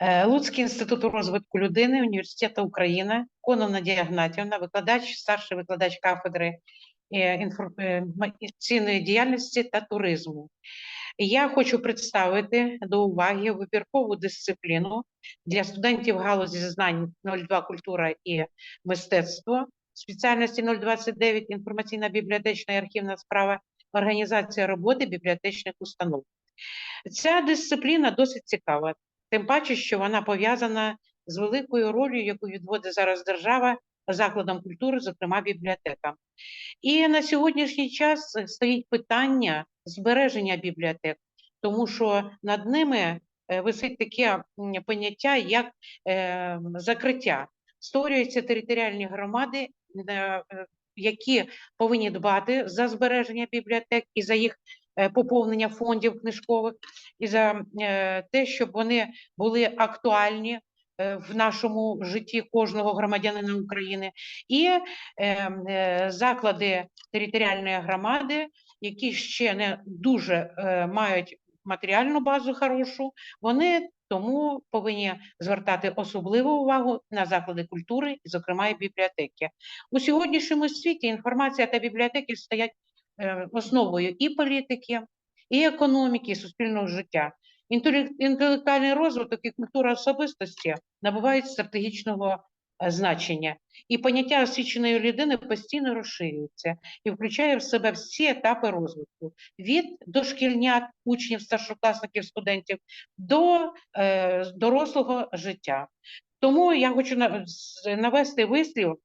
Е, Луцький інститут розвитку людини Університету України, Конов Надія Гнатівна, викладач, старший викладач кафедри е, інформаційної діяльності та туризму. Я хочу представити до уваги вибіркову дисципліну для студентів галузі знань 02 культура і мистецтво, спеціальності 029 інформаційна бібліотечна і архівна справа, організація роботи бібліотечних установ. Ця дисципліна досить цікава, тим паче, що вона пов'язана з великою ролью, яку відводить зараз держава закладам культури, зокрема бібліотекам. І на сьогоднішній час стоїть питання збереження бібліотек, тому що над ними е, висить таке поняття, як е, закриття. Створюються територіальні громади, е, які повинні дбати за збереження бібліотек і за їх поповнення фондів книжкових, і за те, щоб вони були актуальні Е, в нашому житті кожного громадянина України, і е, е, заклади територіальної громади, які ще не дуже мають матеріальну базу хорошу, вони тому повинні звертати особливу увагу на заклади культури, зокрема і бібліотеки. У сьогоднішньому світі інформація та бібліотеки стоять основою і політики, і економіки, і суспільного життя. Інтелектуальний розвиток і культура особистості набувають стратегічного е, значення, і поняття освіченої людини постійно розширюється і включає в себе всі етапи розвитку від дошкільнят, учнів, старшокласників, студентів до е, дорослого життя. Тому я хочу навести вислів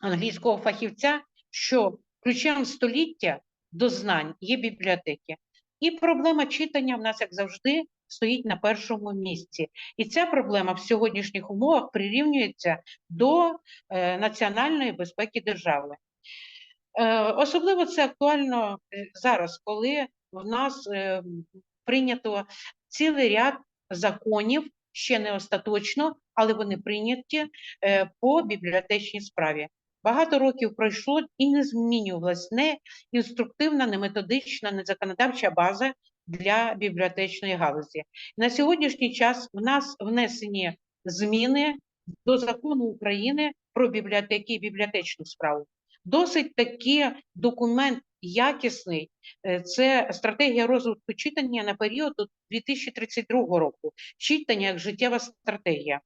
англійського фахівця, що ключем століття до знань є бібліотеки. І проблема читання в нас, як завжди, стоїть на першому місці. І ця проблема в сьогоднішніх умовах прирівнюється до е, національної безпеки держави. Е, особливо це актуально е, зараз, коли в нас е, прийнято цілий ряд законів, ще не остаточно, але вони прийняті е, по бібліотечній справі. Багато років пройшло і не змінювалась не інструктивна, не методична, не законодавча база для бібліотечної галузі. На сьогоднішній час в нас внесені зміни до закону України про бібліотеки і бібліотечну справу. Досить такий документ якісний. Е, це стратегія розвитку читання на період до 2032 року. Читання як життєва стратегія.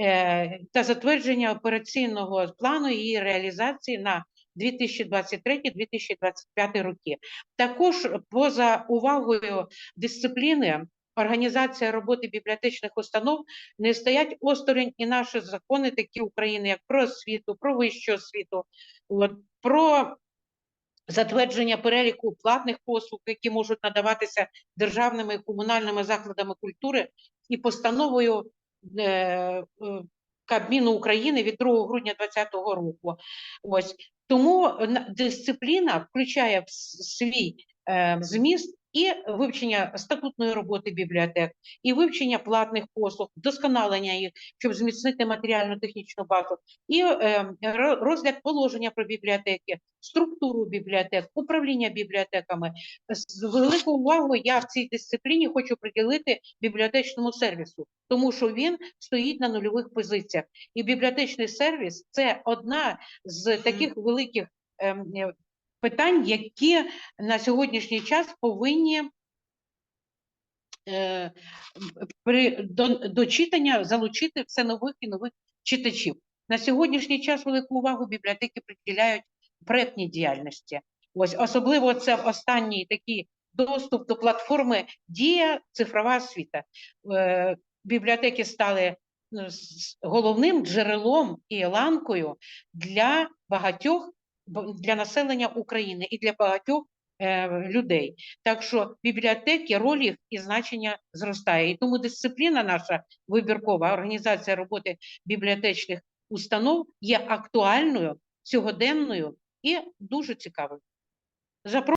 Е, та затвердження операційного плану її реалізації на 2023-2025 роки. Також поза увагою дисципліни. Організація роботи бібліотечних установ не стоять осторонь і наші закони, такі України, як про освіту, про вищу освіту, про затвердження переліку платних послуг, які можуть надаватися державними і комунальними закладами культури, і постановою Е, е, Кабміну України від 2 грудня 2020 року. Ось тому дисципліна включає в свій е, зміст і вивчення статутної роботи бібліотек, і вивчення платних послуг, вдосконалення їх, щоб зміцнити матеріально-технічну базу, і е, розгляд положення про бібліотеки, структуру бібліотек, управління бібліотеками. З велику увагу я в цій дисципліні хочу приділити бібліотечному сервісу, тому що він стоїть на нульових позиціях. І бібліотечний сервіс це одна з таких великих. Питань, які на сьогоднішній час повинні е, при до, до читання залучити все нових і нових читачів. На сьогоднішній час велику увагу бібліотеки приділяють проєктній діяльності. Ось особливо це останній такий доступ до платформи Дія цифрова освіта. Е, бібліотеки стали ну, головним джерелом і ланкою для багатьох для населення України і для багатьох е, людей. Так що бібліотеки, роль їх і значення зростає. І тому дисципліна наша вибіркова організація роботи бібліотечних установ є актуальною, сьогоденною і дуже цікавою.